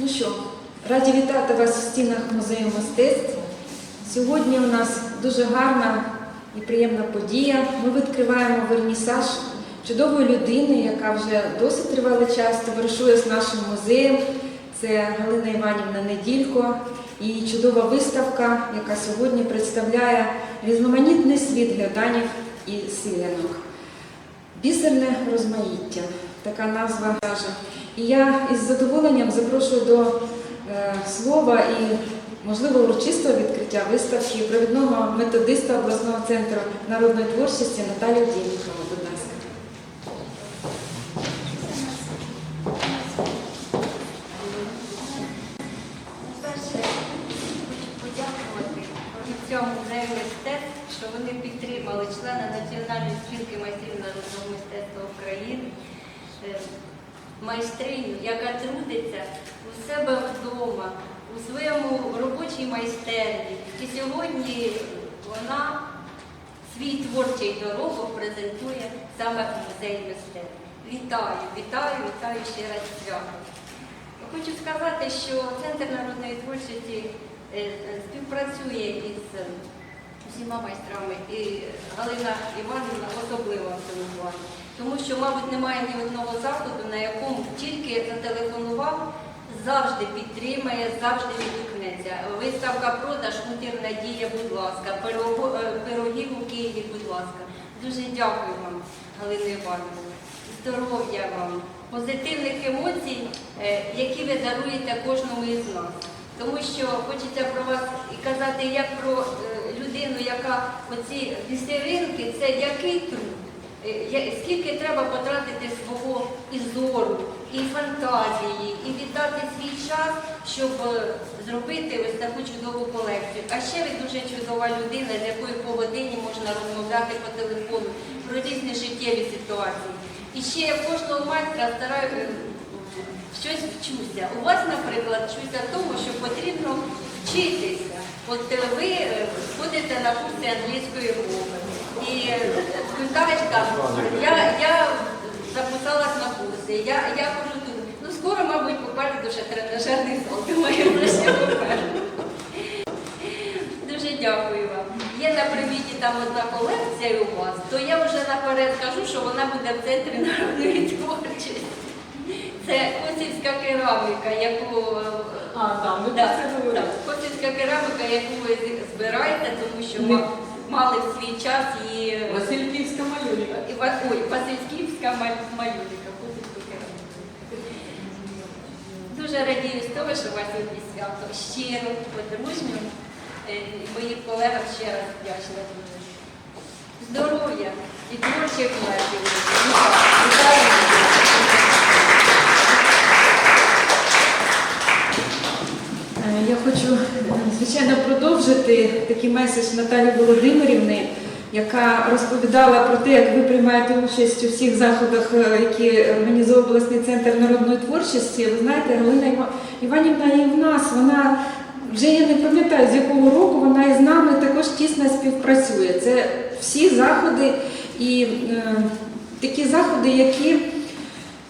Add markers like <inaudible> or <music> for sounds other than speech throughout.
Ну що, раді вітати вас в стінах музею мистецтв. Сьогодні у нас дуже гарна і приємна подія. Ми відкриваємо вернісаж чудової людини, яка вже досить тривалий час товаришує з нашим музеєм. Це Галина Іванівна Неділько і чудова виставка, яка сьогодні представляє різноманітний світ гляданів і силянок. Бісерне розмаїття, така назва каже. І я із задоволенням запрошую до е, слова і, можливо, урочистого відкриття виставки провідного методиста обласного центру народної творчості Наталію Дєнікову. Будь ласка. Музею мистецтв, що вони підтримали члена Національної спілки майстрів народного мистецтва України, е, майстриню, яка трудиться у себе вдома, у своєму робочій майстерні. І сьогодні вона свій творчий доробок презентує саме в музеї мистецтв. Вітаю, вітаю, вітаю ще раз з святом. Хочу сказати, що Центр народної творчості е, е, співпрацює із е, усіма майстрами, і Галина Іванівна особливо в цьому плані. Тому що, мабуть, немає ні одного заходу, на якому тільки зателефонував, завжди підтримає, завжди відгукнеться. Виставка продаж, мутір надія, будь ласка, е, пирогів у Києві, будь ласка. Дуже дякую вам, Галина Іванівна. Здоров'я вам, позитивних емоцій, е, які ви даруєте кожному із нас. Тому що хочеться про вас і казати як про е, людину, яка оці бісеринки, це який труд, я- скільки треба потратити свого і зору, і фантазії, і віддати свій час, щоб е, зробити ось таку чудову колекцію. А ще ви дуже чудова людина, з якою по годині можна розмовляти по телефону про різні життєві ситуації. І ще я кожного майстра стараю е, щось вчуся. У вас, наприклад, вчуся тому, що потрібно вчитися. От е, ви е, ходите на курси англійської мови. І я, я записалась на курси, я, я кажу тут, ну скоро, мабуть, попереду ще тренажерний зал, думаю, про що попереду. Дуже дякую вам. Є на привіті там одна колекція у вас, то я вже наперед кажу, що вона буде в центрі народної творчості. Це косівська кераміка, яку А, ми Да, говорили. так, косівська кераміка, яку ви збираєте, тому що Ми- мали в свій час її Васильківська малюнка. і ой, Васильськівська маль- малюнка. Дуже радію з того, що у вас сьогодні свято щиро, по-дружньому. Е, і Моїм колегам ще раз вдячна дуже. Здоров'я і творчих владів. Вітаю. Е, Я хочу, е, звичайно, продовжити такий меседж Наталі Володимирівни, яка розповідала про те, як ви приймаєте участь у всіх заходах, е, які організовує обласний центр народної творчості. Ви знаєте, Галина Іванівна і в нас, вона вже я не пам'ятаю, з якого року вона із нами також тісно співпрацює. Це всі заходи і е, такі заходи, які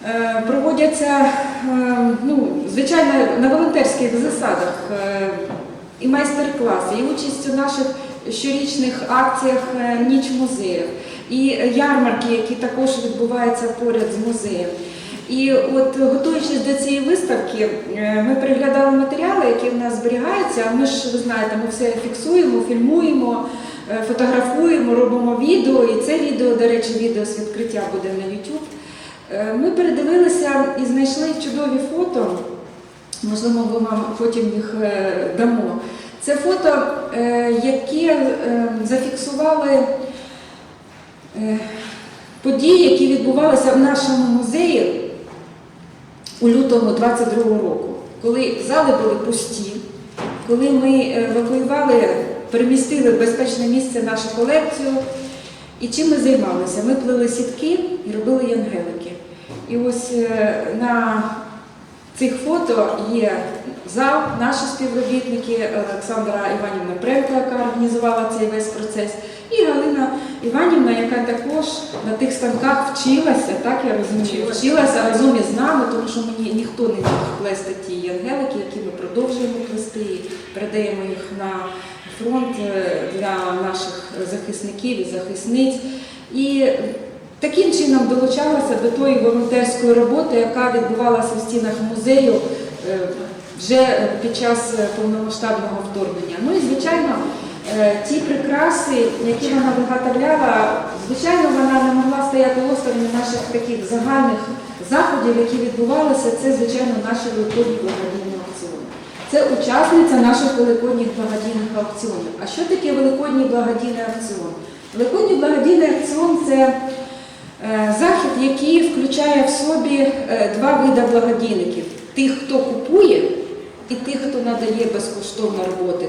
Е, Проводяться, е, ну, звичайно, на волонтерських засадах е, і майстер-класи, і участь у наших щорічних акціях е, Ніч музеїв, і ярмарки, які також відбуваються поряд з музеєм. І от готуючись до цієї виставки, е, ми переглядали матеріали, які в нас зберігаються. Ми ж, ви знаєте, ми все фіксуємо, фільмуємо, е, фотографуємо, робимо відео. І це відео, до речі, відео з відкриття буде на YouTube. Ми передивилися і знайшли чудові фото. Можливо, ми вам потім їх е, дамо. Це фото, е, які е, зафіксували е, події, які відбувалися в нашому музеї у лютому 22-го року, коли зали були пусті, коли ми евакуювали, перемістили в безпечне місце нашу колекцію. І чим ми займалися? Ми плели сітки і робили янгелики. І ось на цих фото є зал, наші співробітники, Олександра Іванівна Пренко, яка організувала цей весь процес, і Галина Іванівна, яка також на тих станках вчилася, так я розумію, вчилася разом із нами, тому що мені ніхто не міг плести ті ангелики, які ми продовжуємо плести і передаємо їх на фронт е, для наших захисників і захисниць. І таким чином долучалася до тої волонтерської роботи, яка відбувалася в стінах музею е, вже під час е, повномасштабного вторгнення. Ну і звичайно, е, ті прикраси, які вона виготовляла, звичайно, вона не могла стояти осторонь наших таких загальних заходів, які відбувалися. Це, звичайно, наші великодні благодійні аукціони. Це учасниця наших великодніх благодійних аукціонів. А що таке великодній благодійний аукціон? Великодній благодійний аукціон це захід, який включає в собі е, два види благодійників: тих, хто купує, і тих, хто надає безкоштовно роботи.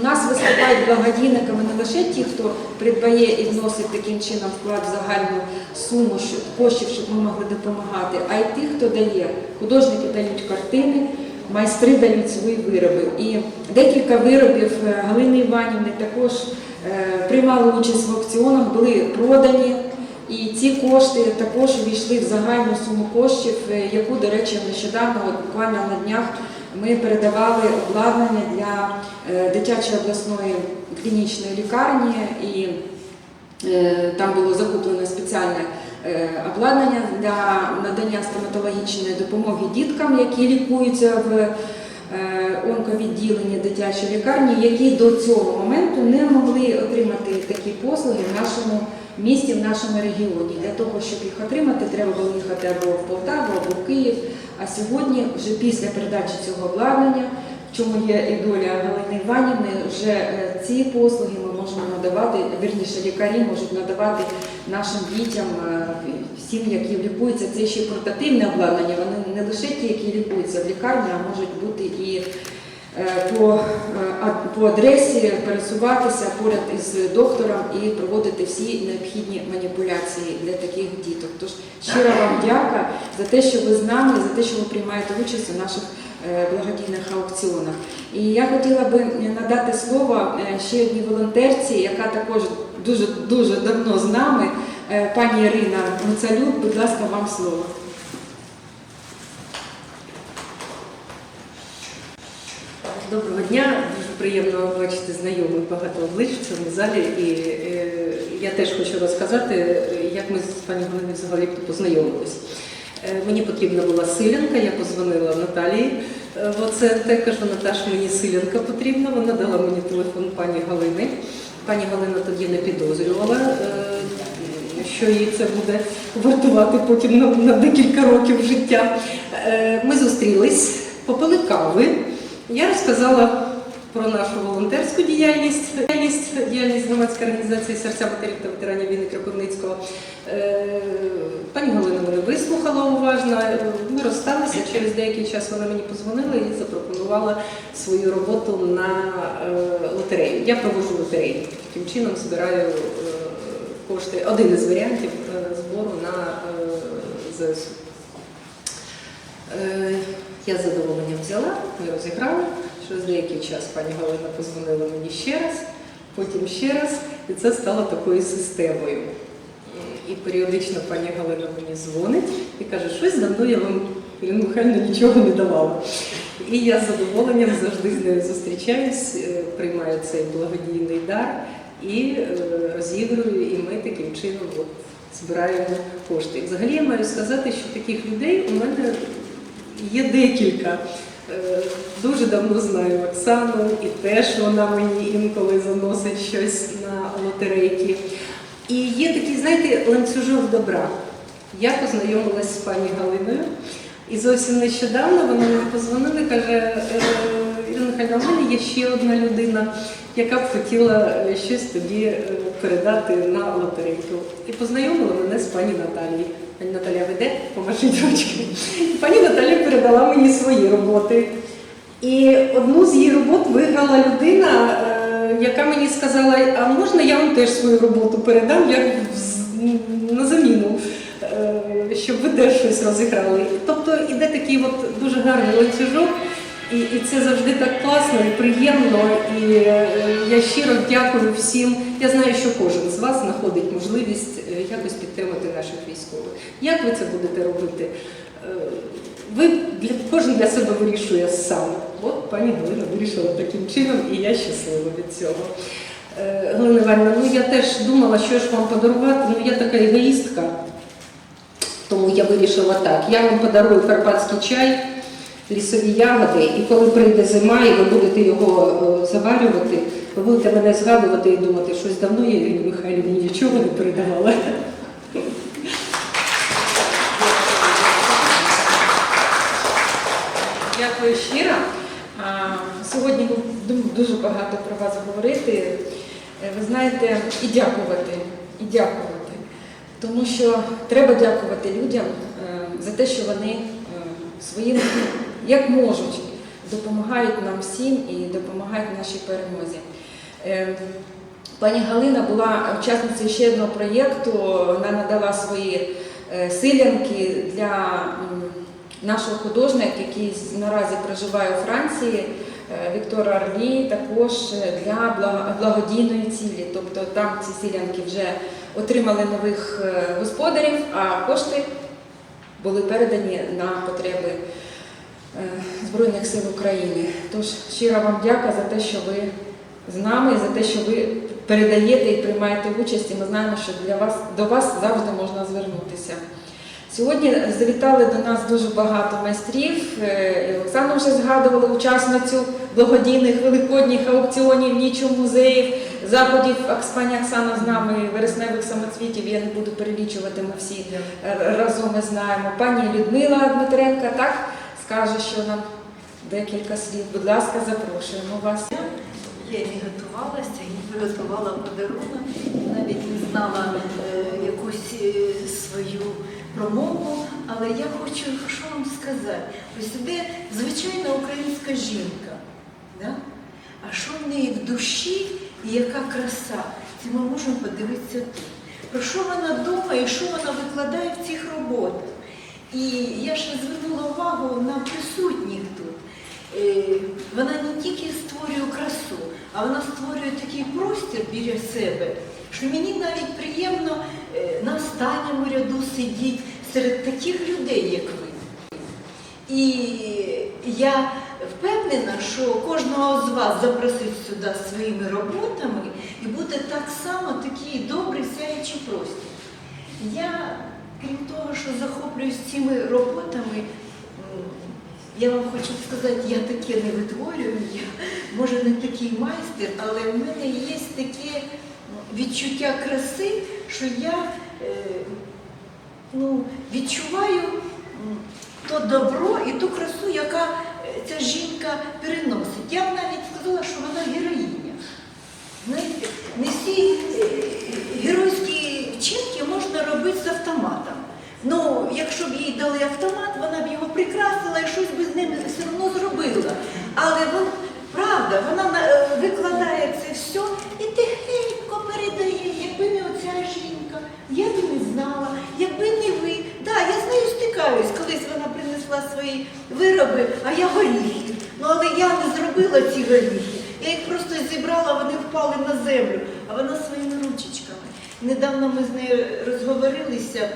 У нас виступають благодійниками не лише ті, хто придбає і вносить таким чином вклад в загальну суму щоб- коштів, щоб ми могли допомагати, а й ті, хто дає. Художники дають картини, майстри дають свої вироби. І декілька виробів е, Галини Іванівни також е, приймали участь в аукціонах, були продані. І ці кошти також увійшли в загальну суму коштів, е, яку, до речі, нещодавно, буквально на днях, ми передавали обладнання для е, дитячої обласної клінічної лікарні, і е, там було закуплено спеціальне обладнання для надання стоматологічної допомоги діткам, які лікуються в онковідділенні дитячої лікарні, які до цього моменту не могли отримати такі послуги в нашому місті, в нашому регіоні. Для того, щоб їх отримати, треба було їхати або в Полтаву, або в Київ. А сьогодні, вже після передачі цього обладнання, в чому є і доля Галини Іванівни, вже е, ці послуги ми можемо надавати, вірніше лікарі можуть надавати нашим дітям, е, всім, які лікуються. Це ще портативне обладнання. Вони не лише ті, які лікуються в лікарні, а можуть бути і по, е, по адресі пересуватися поряд із доктором і проводити всі необхідні маніпуляції для таких діток. Тож щиро вам дяка за те, що ви з нами, за те, що ви приймаєте участь у наших е, благодійних аукціонах. І я хотіла би надати слово е, ще одній волонтерці, яка також дуже дуже давно з нами, е, пані Ірина Гуцалюк. Будь ласка, вам слово. Доброго дня, дуже приємно бачити знайомих багато облич в цьому залі. І е, я теж хочу розказати, як ми з пані Галиною взагалі познайомились. Е, мені потрібна була силянка, я позвонила Наталії е, в ОЦНТ, кажу, Наташ, мені силянка потрібна. Вона дала мені телефон пані Галини. Пані Галина тоді не підозрювала, е, що їй це буде вартувати потім на, на декілька років життя. Е, Ми зустрілись, попили кави. Я розказала про нашу волонтерську діяльність, діяльність, діяльність громадської організації серця матерів та ветеранів війни Кропивницького. Е, Пані Галина мене вислухала уважно. Ми розсталися. Через деякий час вона мені позвонила і запропонувала свою роботу на е, лотерею. Я проводжу лотерею. Таким чином збираю е, кошти. Один із варіантів збору на ЗСУ. Я з задоволенням взяла, ми розіграли. Через деякий час пані Галина позвонила мені ще раз, потім ще раз, і це стало такою системою. І періодично пані Галина мені дзвонить і каже, щось давно я вам, Ірина нічого не давала. І я з задоволенням завжди з нею зустрічаюсь, е, приймаю цей благодійний дар і е, розігрую, і ми таким чином от, збираємо кошти. І Взагалі я маю сказати, що таких людей у мене є декілька. Е, Дуже давно знаю Оксану, і теж вона мені інколи заносить щось на лотерейки. І є такий, знаєте, ланцюжок добра. Я познайомилася з пані Галиною, і зовсім нещодавно вона мені позвонила і каже, «Е, Ірина мене є ще одна людина, яка б хотіла е, щось тобі передати на лотерейку. І познайомила мене з пані Наталією. Пані Наталя веде, помашіть ручки. Пані Наталя передала мені свої роботи. І одну з її робот виграла людина, е, яка мені сказала, а можна я вам теж свою роботу передам як на заміну. Е, щоб ви теж щось розіграли. Тобто іде такий от дуже гарний ланцюжок, і, і це завжди так класно і приємно. І е, я щиро дякую всім. Я знаю, що кожен з вас знаходить можливість е, якось підтримати наших військових. Як ви це будете робити? Е, Ви кожен для себе вирішує сам. От пані Галина вирішила таким чином, і я щаслива від цього. Галина Іванівна, ну я теж думала, що ж вам подарувати. Ну я така егоїстка, тому я вирішила так. Я вам подарую карпатський чай, лісові ягоди, і коли прийде зима, і ви будете його е, заварювати, ви будете мене згадувати і думати, щось давно я Ірині Михайлівні нічого не передавала. Дякую щиро. Сьогодні дуже багато про вас говорити. Е, Ви знаєте, і дякувати, і дякувати. Тому що треба дякувати людям е, за те, що вони своїм, як можуть, допомагають нам всім і допомагають нашій перемозі. Е, Пані Галина була учасницею ще одного проєкту. Вона надала свої е, силянки для нашого художника, який наразі проживає у Франції, е, Віктора Орлі, також для благодійної цілі. Тобто там ці силянки вже отримали нових е, господарів, а кошти були передані на потреби е, Збройних сил України. Тож щира вам дяка за те, що ви з нами, і за те, що ви передаєте і приймаєте участь, і ми знаємо, що для вас до вас завжди можна звернутися. Сьогодні завітали до нас дуже багато майстрів. Е, Оксана вже згадувала учасницю благодійних великодніх аукціонів, нічу музеїв, заходів. Пані Оксана з нами вересневих самоцвітів. Я не буду перелічувати, ми всі е, разом ми знаємо. Пані Людмила Дмитренка так скаже, що нам декілька слів. Будь ласка, запрошуємо вас. Я не готувалася, і приготувала подарунок, навіть не знала е, якусь е, свою промову, але я хочу що вам сказати. Ось іде звичайна українська жінка. Да? А що в неї в душі і яка краса, це ми можемо подивитися тут. Про що вона думає, що вона викладає в цих роботах. І я ще звернула увагу на присутніх тут. Е, Вона не тільки створює красу, а вона створює такий простір біля себе, що мені навіть приємно е, на останньому ряду сидіти серед таких людей, як ви. І я впевнена, що кожного з вас запросить сюди своїми роботами і буде так само такий добрий сяючий простір. Я, крім того, що захоплююсь цими роботами, я вам хочу сказати, я таке не витворюю, я може не такий майстер, але в мене є таке відчуття краси, що я е, ну, відчуваю то добро і ту красу, яка е, ця жінка переносить. Я б навіть сказала, що вона героїня. Знаєте, не всі е, геройські вчинки можна робити з автоматом. Ну, якщо б їй дали автомат, вона б його прикрасила і щось би з ним все одно зробила. Але вон, правда, вона е, викладає це все і тихенько передає, якби не оця жінка, я б не знала, якби не ви. Да, я з нею стикаюсь, колись вона принесла свої вироби, а я горіхи. Ну але я не зробила ці горіхи. Я їх просто зібрала, вони впали на землю, а вона своїми ручечками. Недавно ми з нею розговорилися,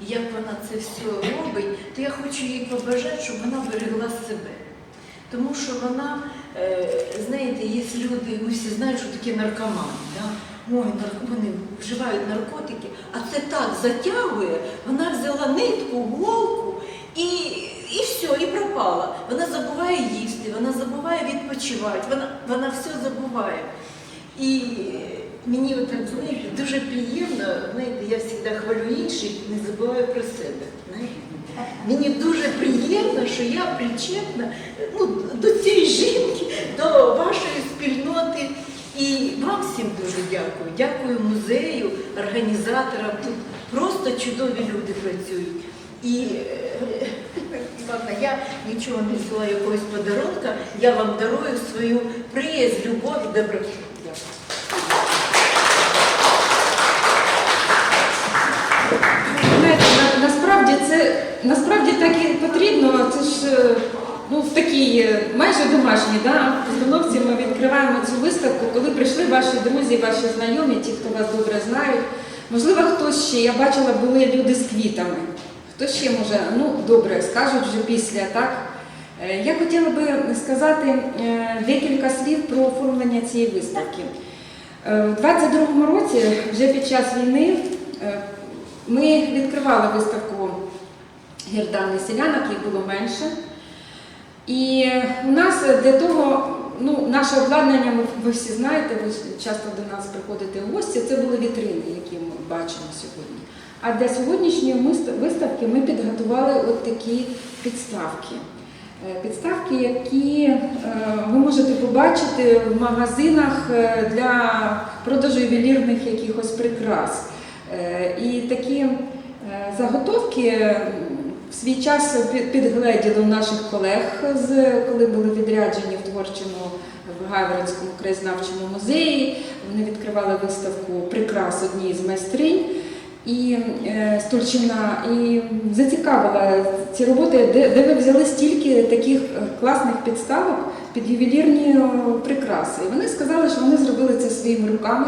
як вона це все робить, то я хочу їй побажати, щоб вона берегла себе. Тому що вона, е, знаєте, є люди, ми всі знають, що таке наркомани. Да? Ой, вони вживають наркотики, а це так затягує, вона взяла нитку, голку і, і все, і пропала. Вона забуває їсти, вона забуває відпочивати, вона, вона все забуває. І мені отак, знаєте, дуже приємно, знаєте, я завжди хвалю інших, не забуваю про себе. Знаєте. Мені дуже приємно, що я причетна ну, до цієї жінки, до вашої спільноти. І вам всім дуже дякую. Дякую музею, організаторам. Тут просто чудові люди працюють. І е, Іванна, я нічого не взяла якогось подарунка, я вам дарую свою приязнь, любов і доброту. Насправді так і потрібно. Це ж е, ну, в такій е, майже домашній да, установці ми відкриваємо цю виставку, коли прийшли ваші друзі, ваші знайомі, ті, хто вас добре знають. Можливо, хтось ще, я бачила, були люди з квітами. Хто ще може, ну добре, скажуть вже після, так? Е, Я хотіла би сказати декілька слів про оформлення цієї виставки. У 22-му році, вже під час війни, ми відкривали виставку гірдан і селянок, їх було менше. І у нас для того, ну, наше обладнання, ви, всі знаєте, ви часто до нас приходите в гості, це були вітрини, які ми бачимо сьогодні. А для сьогоднішньої виставки ми підготували от такі підставки. Е, Підставки, які е, ви можете побачити в магазинах е, для продажу ювелірних якихось прикрас. І такі заготовки свій час пі- підгледіли наших колег, з, коли були відряджені в творчому в Гайворонському краєзнавчому музеї. Вони відкривали виставку прикрас одній з майстринь. І е, Стульчина і зацікавила ці роботи, де, де ви взяли стільки таких е, класних підставок під ювелірні прикраси. І вони сказали, що вони зробили це своїми руками.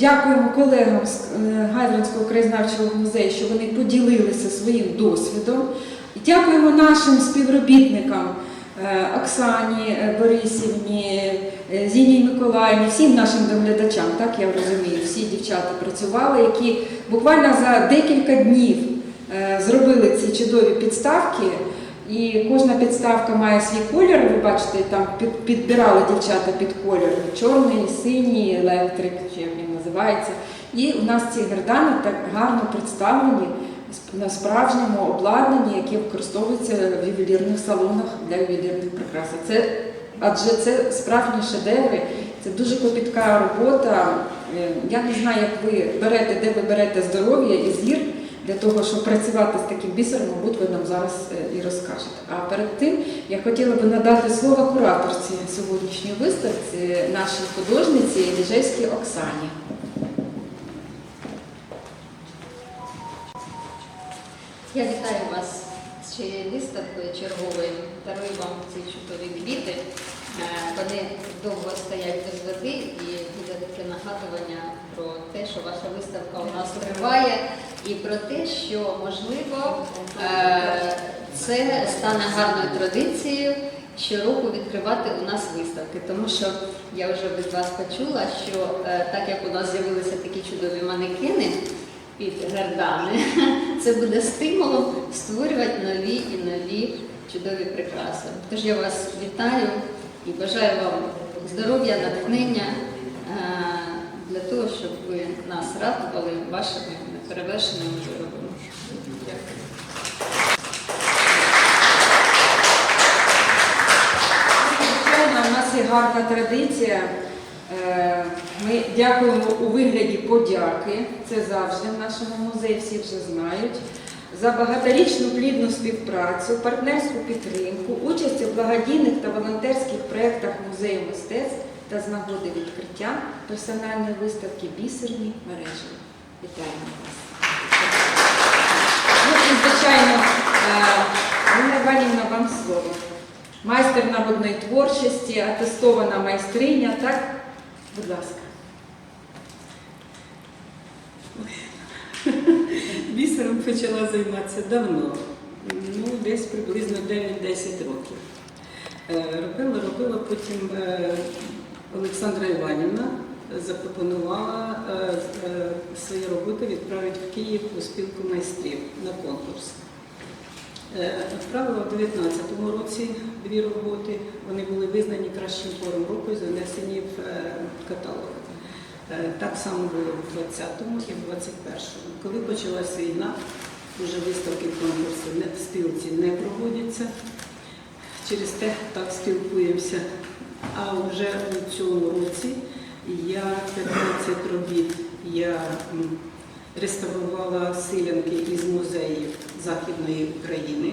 Дякуємо колегам з е, Гайворонського краєзнавчого музею, що вони поділилися своїм досвідом. Дякуємо нашим співробітникам е, Оксані е, Борисівні, Зінії Миколаївні, всім нашим доглядачам, так я розумію, всі дівчата працювали, які буквально за декілька днів зробили ці чудові підставки. І кожна підставка має свій колір. Ви бачите, там підбирали дівчата під колір чорний, синій, електрик, називається. І у нас ці гердани так гарно представлені на справжньому обладнанні, яке використовується в ювелірних салонах для ювелірних прикрас. Це адже це справжні шедеври, це дуже копітка робота. Е, Я не знаю, як ви берете, де ви берете здоров'я і зір для того, щоб працювати з таким бісером, мабуть, ви нам зараз е, і розкажете. А перед тим я хотіла би надати слово кураторці сьогоднішньої виставці, нашій художниці Ліжейській Оксані. Я вітаю вас з цією виставкою черговою. Дарую вам ці чудові квіти. Е, Вони довго стоять без води і буде таке нагадування про те, що ваша виставка у нас триває, і про те, що можливо е, це стане гарною традицією щороку відкривати у нас виставки. Тому що я вже від вас почула, що е, так як у нас з'явилися такі чудові манекени під гердани, <laughs> це буде стимулом створювати нові і нові чудові прикраси. Тож я вас вітаю і бажаю вам здоров'я, натхнення е, для того, щоб ви нас радували вашими неперевершеними виробами. Дякую. У нас є гарна традиція. Е, Ми дякуємо у вигляді подяки. Це завжди в нашому музеї, всі вже знають. За багаторічну плідну співпрацю, партнерську підтримку, участь у благодійних та волонтерських проєктах музею мистецтв та з нагоди відкриття персональної виставки Бісерні мережі. Вітаємо вас! Ну і, звичайно, е, Ніна Іванівна, вам слово. Майстер народної творчості, атестована майстриня, так? Будь ласка. Бісером почала займатися давно, ну десь приблизно 9-10 років. Е, Робила, робила, потім е, Олександра Іванівна запропонувала е, свої роботи відправити в Київ у спілку майстрів на конкурс. Е, Відправила в 2019 році дві роботи. Вони були визнані кращим твором року і занесені в е, каталог. Е, Так само було в 20-му і в 21-му. Коли почалась війна, вже виставки конкурси в спілці не проводяться. Через те так спілкуємося. А вже у цьому році я 15 робіт я реставрувала силянки із музеїв Західної України.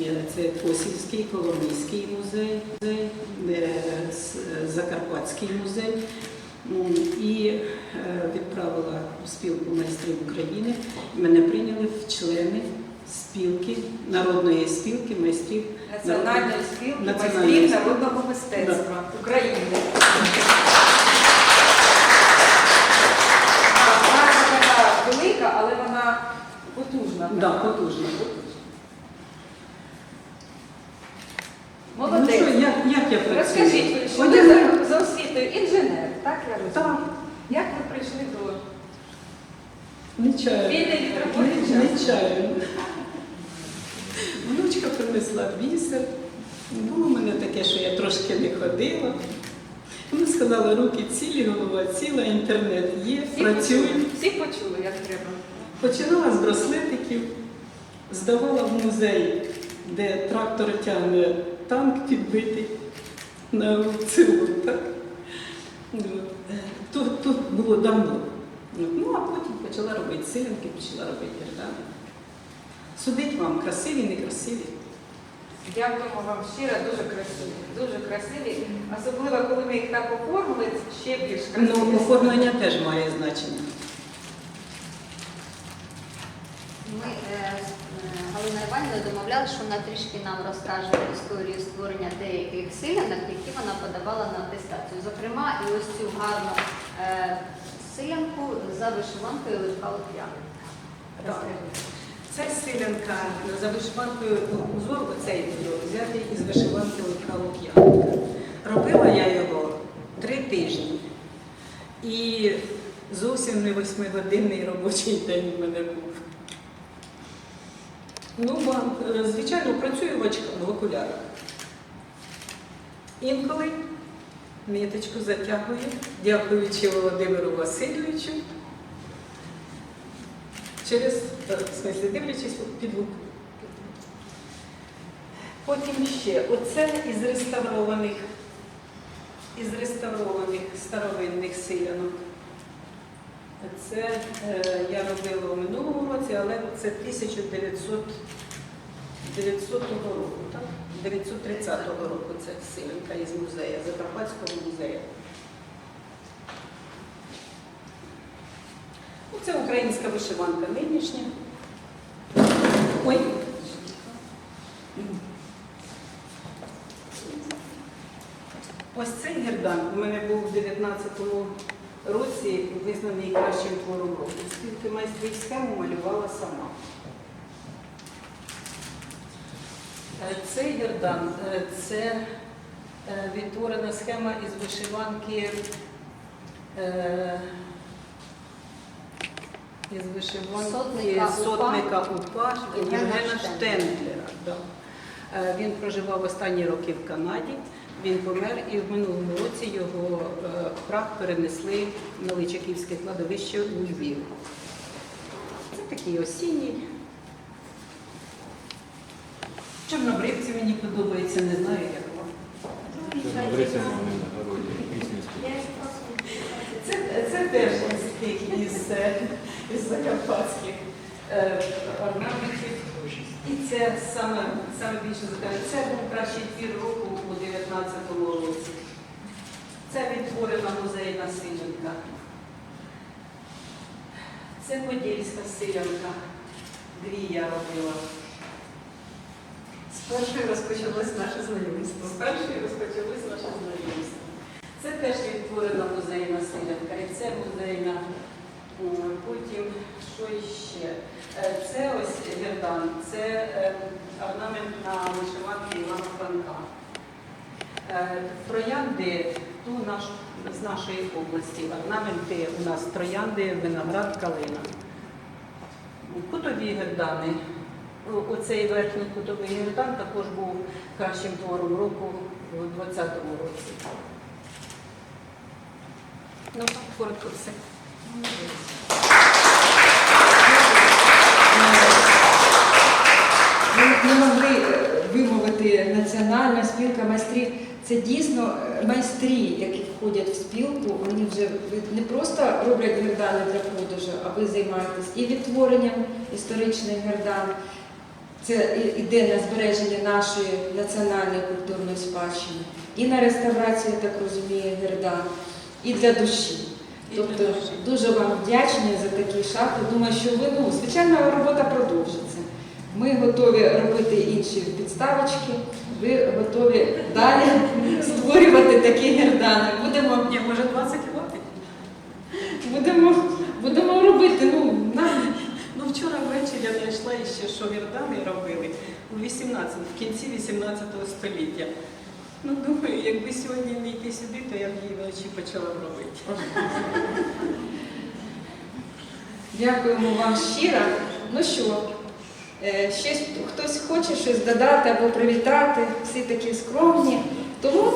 Е, Це Косівський, Коломийський музей, е, Закарпатський музей. І е, відправила у спілку майстрів України. Мене прийняли в члени спілки, народної спілки майстрів. Національної спілки майстрів народного мистецтва України. Вона така велика, але вона потужна. Да, потужно. Молодець. Ну що, як, як я працюю? Розкажіть, ви, що ви за, за освітою інженер, так я розумію? Так. Як ви прийшли до від роботи Не-. Нечаянно. Внучка принесла бісер. Було в мене таке, що я трошки не ходила. Вона сказала, руки цілі, голова ціла, інтернет є, всі почули? Всі почули, як треба. Починала з браслетиків, здавала в музей, де трактор тягне танк підбитий на аукціон. Так? Ну, Тут, тут було давно. Ну, а потім почала робити силянки, почала робити гердани. Судить вам, красиві, некрасиві. Дякуємо вам щиро, дуже красиві. Дуже красиві. Особливо, коли ми їх так оформили, ще більш красиві. Ну, оформлення теж має значення. Ми е, з е, Галиною Іванівною домовляли, що вона трішки нам розкаже історію створення деяких силянок, які вона подавала на атестацію. Зокрема, і ось цю гарну е, силянку за вишиванкою Литка Лук'яна. Це силянка за вишиванкою узор, оцей узор, взятий із вишиванки Лука Лук'янка. Робила я його три тижні. І зовсім не восьмигодинний робочий день в мене був. Ну, е, звичайно, працюю в очках, в окулярах. Інколи ниточку затягую, дякуючи Володимиру Васильовичу через, е, в смислі, дивлячись під лупу. Потім ще оце із реставрованих, із реставрованих старовинних силянок. Це е, я робила у минулому році, але це 1900 900 року, так? 930 року це силянка із музею, Закарпатського музею. Ну, Це українська вишиванка нинішня. Ой. Ось цей гердан у мене був у 19-му році визнаний кращим твором року. Спілки майстрів схему малювала сама. Е, Цей гердан е, це е, відтворена схема із вишиванки. е, Із вишиванки Сотника УПА. сотника УПА Євгена Штендлера. Штендлера. да. Е, Він проживав останні роки в Канаді. Він помер і в минулому році його е, прах перенесли на Личаківське кладовище у Львів. Це такий осінній. Чорнобривці мені подобається, не знаю, як вам. Це, це теж із тих із, е, із закарпатських е, І це саме, саме більше закарпатське. Це був кращий твір року у 19-му році. Це відтворена музейна силянка. Це подільська силянка. Дві я робила. З першої розпочалось наше знайомство. З першої розпочалось наше знайомство. Це теж відтворена музейна силянка. І це музейна. Потім що іще? Е, Це ось гердан, це е, орнамент на вишиванці Івана Франка. Е, Троянди ту наш, з нашої області. Орнаменти у нас троянди, виноград, калина. Кутові гердани. Оцей верхній кутовий гердан також був кращим твором року у 2020 році. Ну, коротко все. Ми не могли е, вимовити національна спілка майстрів. Це дійсно е, майстрі, які входять в спілку. Вони вже не просто роблять гердани для продажу, а ви займаєтесь і відтворенням історичних гердан. Це іде на збереження нашої національної культурної спадщини, і на реставрацію, я так розумію, гердан, і для душі. Тобто дуже вам вдячні за шаг. Я Думаю, що ви ну звичайно робота продовжиться. Ми готові робити інші підставочки. Ви готові далі <laughs> створювати такі гердани. Будемо Ні, може 20 хватить? Будемо, будемо робити. Ну, нам Ну вчора ввечері я знайшла ще, що вірдани робили у 18, в кінці 18 століття. Ну, думаю, якби сьогодні не йти сюди, то я б її вночі почала робити. дякуємо вам щиро. Ну що, е, ще хтось хоче щось додати або привітати, всі такі скромні. Тому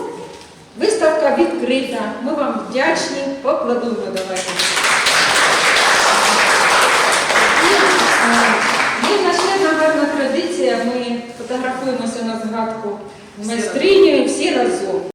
виставка відкрита. Ми вам вдячні. Покладуємо давайте. І, е, в ще одна традиція. Ми фотографуємося на згадку майстриню і всі разом.